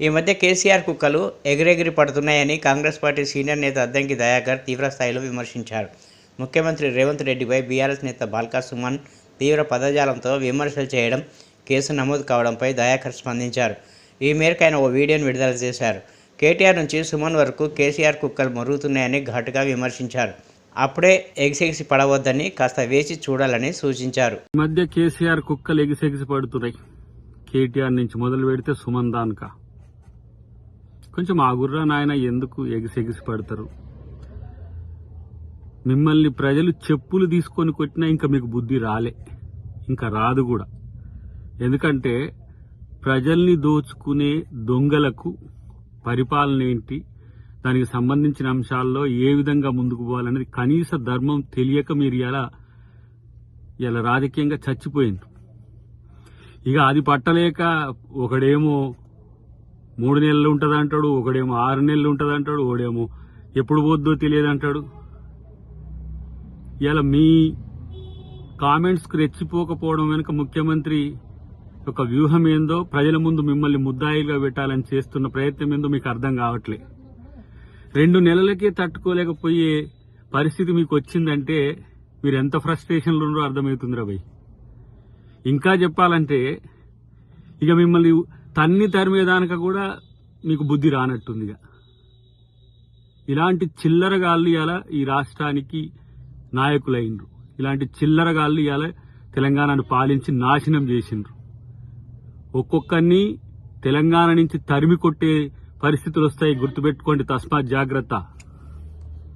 ఈ మధ్య కేసీఆర్ కుక్కలు ఎగిరెగిరి పడుతున్నాయని కాంగ్రెస్ పార్టీ సీనియర్ నేత అద్దంకి దయాకర్ తీవ్రస్థాయిలో విమర్శించారు. ముఖ్యమంత్రి రేవంత్ రెడ్డిపై బీఆర్ఎస్ నేత బాల్కా సుమన్ తీవ్ర పదజాలంతో విమర్శలు చేయడం కేసు నమోదు కావడంపై దయాకర్ స్పందించారు. ఈ మేరకు ఆయన ఓ వీడియోను విడుదల చేశారు. కేటీఆర్ నుంచి సుమన్ వరకు కేసీఆర్ కుక్కలు మరుగుతున్నాయని ఘాటుగా విమర్శించారు. అప్పుడే ఎగిసెగిసి పడవద్దని కాస్త వేచి చూడాలని సూచించారు. ఈ మధ్య కేసీఆర్ కుక్కలు ఎగిసెగిసి పడుతున్నాయి. కేటీఆర్ నుంచి మొదలు పెడితే సుమన్ దాన్కా. కొంచెం ఆగుర్రా నాయన ఎందుకు ఎగిసెగిసి పడతారు? మిమ్మల్ని ప్రజలు చెప్పులు తీసుకొని కొట్టినా ఇంకా మీకు బుద్ధి రాలే. ఇంకా రాదు కూడా. ఎందుకంటే ప్రజల్ని దోచుకునే దొంగలకు పరిపాలన ఏంటి? దానికి సంబంధించిన అంశాల్లో ఏ విధంగా ముందుకు పోవాలనేది కనీస ధర్మం తెలియక మీరు ఇలా ఇలా రాజకీయంగా చచ్చిపోయింది ఇక అది పట్టలేక ఒకడేమో మూడు నెలలు ఉంటుంది అంటాడు ఒకడేమో ఆరు నెలలు ఉంటుంది అంటాడు ఒకడేమో ఎప్పుడు పోద్దో తెలియదు అంటాడు. ఇలా మీ కామెంట్స్కు రెచ్చిపోకపోవడం వెనుక ముఖ్యమంత్రి యొక్క వ్యూహం ఏందో ప్రజల ముందు మిమ్మల్ని ముద్దాయిలుగా పెట్టాలని చేస్తున్న ప్రయత్నం ఏందో మీకు అర్థం కావట్లే. రెండు నెలలకే తట్టుకోలేకపోయే పరిస్థితి మీకు వచ్చిందంటే మీరు ఎంత ఫ్రస్ట్రేషన్లో ఉన్నారో అర్థమవుతుందిరా రా ఇంకా చెప్పాలంటే ఇక మిమ్మల్ని తన్ని తరిమేదానిక కూడా మీకు బుద్ధి రానట్టుంది ఇక. ఇలాంటి చిల్లరగాళ్ళు ఇవాళ ఈ రాష్ట్రానికి నాయకులైనరు ఇలాంటి చిల్లరగాళ్ళు ఇవాళ తెలంగాణను పాలించి నాశనం చేసిండ్రు. ఒక్కొక్కరిని తెలంగాణ నుంచి తరిమి కొట్టే పరిస్థితులు వస్తాయి గుర్తుపెట్టుకోండి తస్మాత్ జాగ్రత్త.